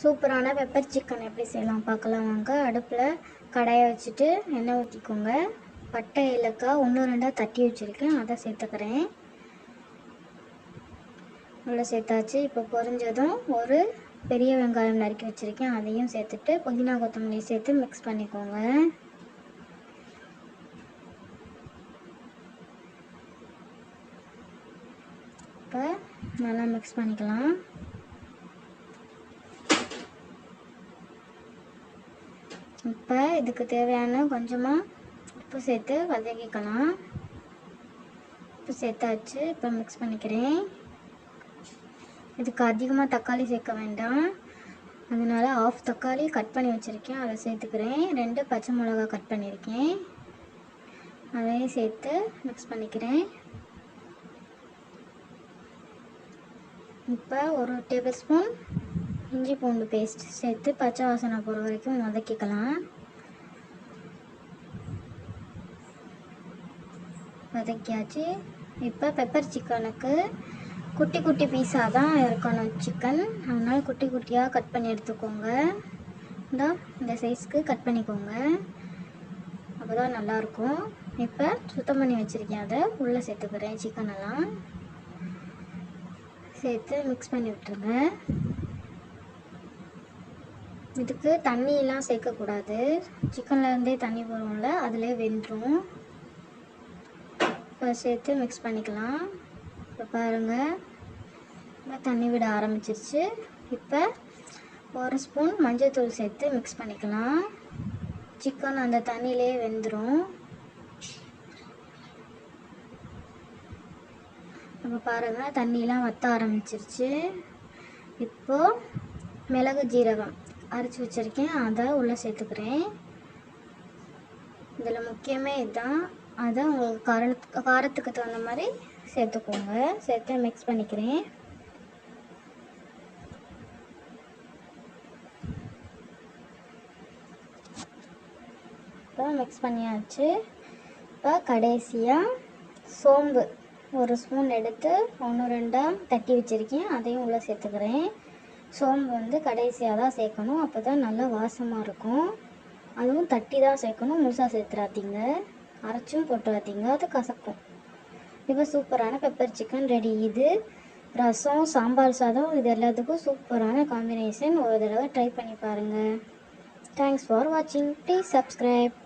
சூப்பரான pepper chicken எப்படி செய்யலாம் பார்க்கலாம் வாங்க. அடுப்பில் கடாயை வச்சுட்டு எண்ணெய் ஊற்றிக்கோங்க பட்டை ஏலக்காய் ஒன்று ரெண்டாக தட்டி வச்சுருக்கேன். அதை சேர்த்துக்கிறேன். உள்ள சேர்த்தாச்சு. இப்போ பொரிஞ்சதும் ஒரு பெரிய வெங்காயம் நறுக்கி வச்சுருக்கேன். அதையும் சேர்த்துட்டு புதினா கொத்தமல்லி சேர்த்து மிக்ஸ் பண்ணிக்கோங்க. இப்போ நல்லா மிக்ஸ் பண்ணிக்கலாம். இப்போ இதுக்கு தேவையான கொஞ்சமாக உப்பு சேர்த்து வதக்கிக்கலாம். உப்பு சேர்த்தாச்சு இப்போ மிக்ஸ் பண்ணிக்கிறேன். இதுக்கு அதிகமாக தக்காளி சேர்க்க வேண்டாம். அதனால் ஆஃப் தக்காளி கட் பண்ணி வச்சுருக்கேன். அதை சேர்த்துக்கிறேன். ரெண்டு பச்சை மிளகா கட் பண்ணியிருக்கேன். அதையும் சேர்த்து மிக்ஸ் பண்ணிக்கிறேன். இப்போ ஒரு டேபிள் ஸ்பூன் இஞ்சி பூண்டு பேஸ்ட் சேர்த்து பச்சை வாசனை போகிற வரைக்கும் வதக்கிக்கலாம். வதக்கியாச்சு. இப்போ பெப்பர் சிக்கனுக்கு குட்டி குட்டி பீஸாக தான் இருக்கணும் சிக்கன் அதனால் குட்டி குட்டியாக கட் பண்ணி எடுத்துக்கோங்க. இந்த இந்த சைஸ்க்கு கட் பண்ணிக்கோங்க. அப்போ தான் நல்லாயிருக்கும் இப்போ சுத்தம் பண்ணி வச்சுருக்கேன் அதை. உள்ளே சேர்த்துக்கிறேன் சிக்கனெல்லாம் சேர்த்து மிக்ஸ் பண்ணி விட்டுருங்க. இதுக்கு தண்ணியெலாம் சேர்க்கக்கூடாது. சிக்கன்லேருந்தே தண்ணி போடுவோம்ல அதிலே வெந்துடும் இப்போ சேர்த்து மிக்ஸ் பண்ணிக்கலாம். இப்போ பாருங்கள் இப்போ தண்ணி விட ஆரம்பிச்சிருச்சு. இப்போ ஒரு ஸ்பூன் மஞ்சள்தூள் சேர்த்து மிக்ஸ் பண்ணிக்கலாம். சிக்கன் அந்த தண்ணியிலே வெந்துடும் இப்போ பாருங்கள் தண்ணியெலாம் வற்ற ஆரம்பிச்சிருச்சு. இப்போது மிளகு ஜீரகம். அரைச்சி வச்சுருக்கேன். அதை உள்ளே சேர்த்துக்கிறேன். இதில் முக்கியமே இதுதான் அதை உங்களுக்கு காரத்துக்கு காரத்துக்கு தகுந்த மாதிரி சேர்த்துக்கோங்க. சேர்த்து மிக்ஸ் பண்ணிக்கிறேன். இப்போ மிக்ஸ் பண்ணியாச்சு. இப்போ கடைசியாக சோம்பு ஒரு ஸ்பூன் எடுத்து ஒன்று ரெண்டாக தட்டி வச்சுருக்கேன். அதையும் உள்ளே சேர்த்துக்கிறேன். சோம்பு வந்து கடைசியாக தான் சேர்க்கணும். அப்போ தான் நல்லா வாசமாக இருக்கும். அதுவும் தட்டி தான் சேர்க்கணும். முழுசாக சேர்த்துறாதீங்க. அரைச்சும் போட்டுறாதீங்க. அது கசக்கும். இப்போ சூப்பரான பெப்பர் சிக்கன் ரெடி இது ரசம் சாம்பார் சாதம் இது எல்லாத்துக்கும் சூப்பரான காம்பினேஷன் ஒரு தடவை ட்ரை பண்ணி பாருங்கள் தேங்க்ஸ் ஃபார் வாட்சிங் ப்ளீஸ் சப்ஸ்கிரைப்